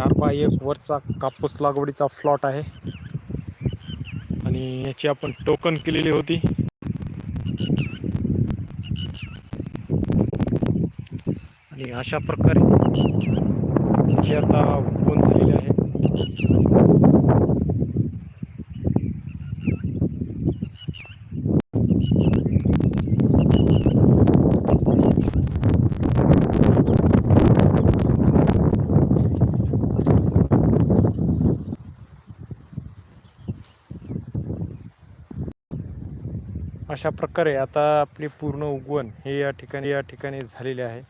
चार बाय एक वरचा कापूस लागवडीचा फ्लॉट आहे. आणि याची आपण टोकन केलेली होती. आणि अशा प्रकारे याची आता उगवून झालेली आहे. अशा प्रकारे आता आपली पूर्ण उगवण हे या ठिकाणी या ठिकाणी झालेले आहे.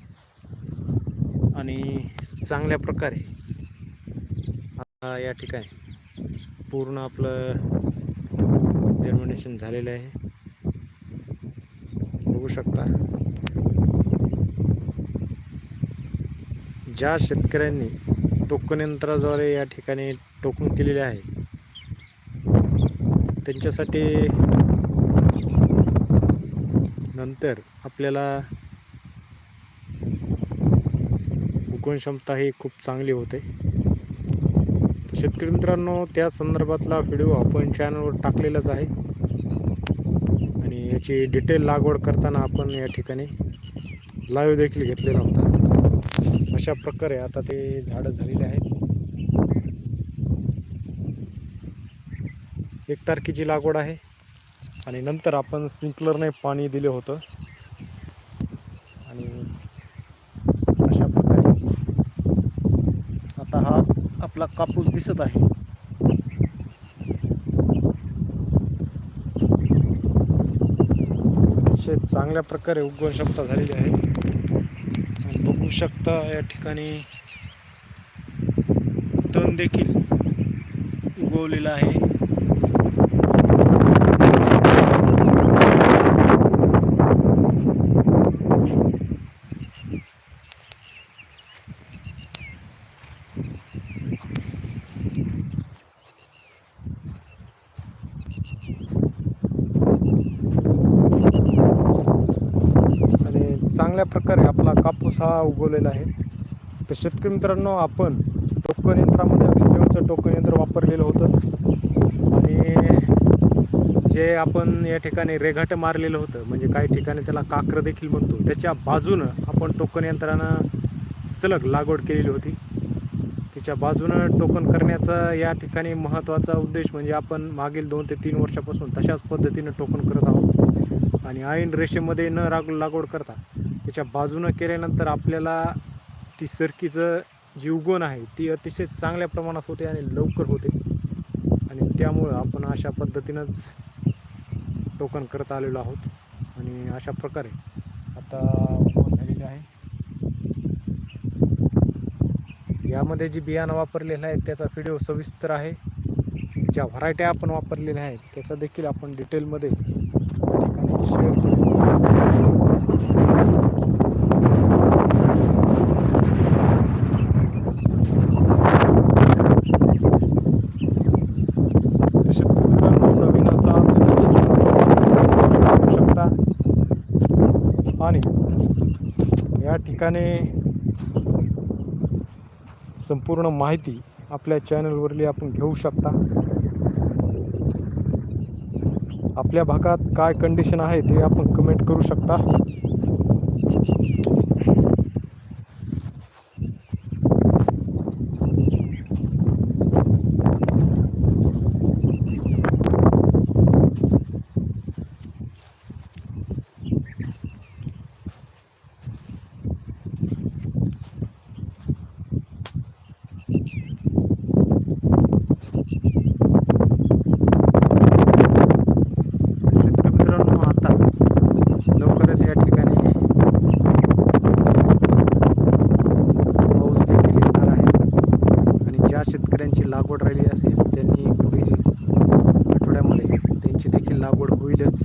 आणि चांगल्या प्रकारे आता या ठिकाणी पूर्ण आपलं जर्मिनेशन झालेलं आहे. बघू शकता. ज्या शेतकऱ्यांनी टोकन यंत्राद्वारे या ठिकाणी टोकून केलेले आहे त्यांच्यासाठी नंतर आपल्याला उगवण क्षमता ही खूप चांगली होते. शेतकरी मित्रांनो त्या संदर्भातला व्हिडिओ आपण चॅनलवर टाकलेलाच आहे. आणि याची डिटेल लागवड करताना आपण या ठिकाणी लाईव्ह देखील घेतलेला होता. अशा प्रकारे आता ते झाडं झालेले आहेत. एक तारखेची लागवड आहे. आणि नंतर आपण स्प्रिंकलरने पाणी दिले होतं. आणि अशा प्रकारे आता हा आपला कापूस दिसत आहे. अतिशय चांगल्या प्रकारे उगवण क्षमता झालेली आहे. आणि बघू शकता या ठिकाणी तण देखील उगवलेलं आहे आणि चांगल्या प्रकारे आपला कापूस हा उगवलेला आहे. तर शेतकरी मित्रांनो आपण टोकन यंत्रामध्ये व्हिडिओचं टोकन यंत्र वापरलेलं होतं. आणि जे आपण या ठिकाणी रेघाट मारलेलं होतं म्हणजे काही ठिकाणी त्याला काकरं देखील म्हणतो त्याच्या बाजूनं आपण टोकन यंत्रानं सलग लागवड केलेली होती. तिच्या बाजूनं टोकन करण्याचा या ठिकाणी महत्त्वाचा उद्देश म्हणजे आपण मागील दोन ते तीन वर्षापासून तशाच पद्धतीनं टोकन करत आहोत. आणि ऐन रेषेमध्ये न राग लागवड करता त्याच्या बाजूनं केल्यानंतर आपल्याला ती सरकीचं जी उगवण आहे ती अतिशय चांगल्या प्रमाणात होते आणि लवकर होते. आणि त्यामुळं आपण अशा पद्धतीनंच टोकन करत आलेलो आहोत. आणि अशा प्रकारे आता उगवण झालेली आहे. यामध्ये जी बियाणं वापरलेलं आहे त्याचा व्हिडिओ सविस्तर आहे. ज्या व्हरायट्या आपण वापरलेल्या आहेत त्याचा देखील आपण डिटेलमध्ये शेअर करू तर शेतकरी मित्रांनो नवीन असाल तर निश्चितच आपण करू शकता आणि या ठिकाणी संपूर्ण माहिती आपल्या चॅनलवरली आपण घेऊ शकता. आपल्या भागात काय कंडिशन आहे ते आपण कमेंट करू शकता शेतकरी मित्रांनो आता लवकरच या ठिकाणी पाऊस देखील येणार आहे आणि ज्या शेतकऱ्यांची लागवड राहिली असेल त्यांनी पुढील आठवड्यामध्ये त्यांची देखील लागवड होईलच.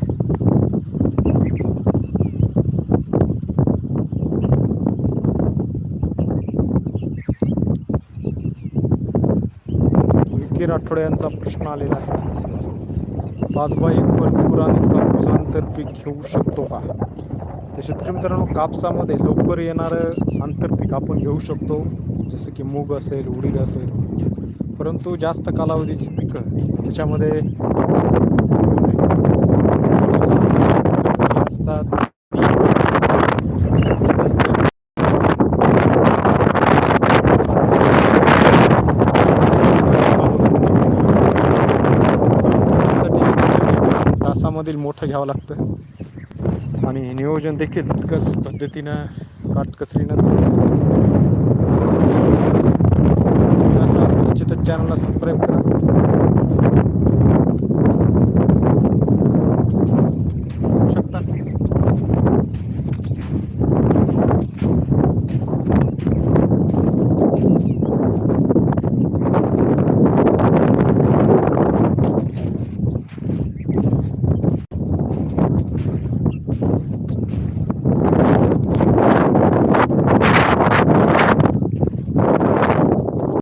विकीर आठवड्यांचा प्रश्न आलेला आहे. पाच बाय तूर आणि कापूस आंतरपीक घेऊ शकतो का? तर शेतकरी मित्रांनो कापसामध्ये लवकर येणारं आंतरपीक आपण घेऊ शकतो. जसं की मूग असेल उडीद असेल परंतु जास्त कालावधीची पिकं त्याच्यामध्ये असतात. तासामधील मोठं घ्यावं लागतं. आणि नियोजन देखील तितकंच पद्धतीनं काटकसरीनं तर चॅनलला सबस्क्राईब करा.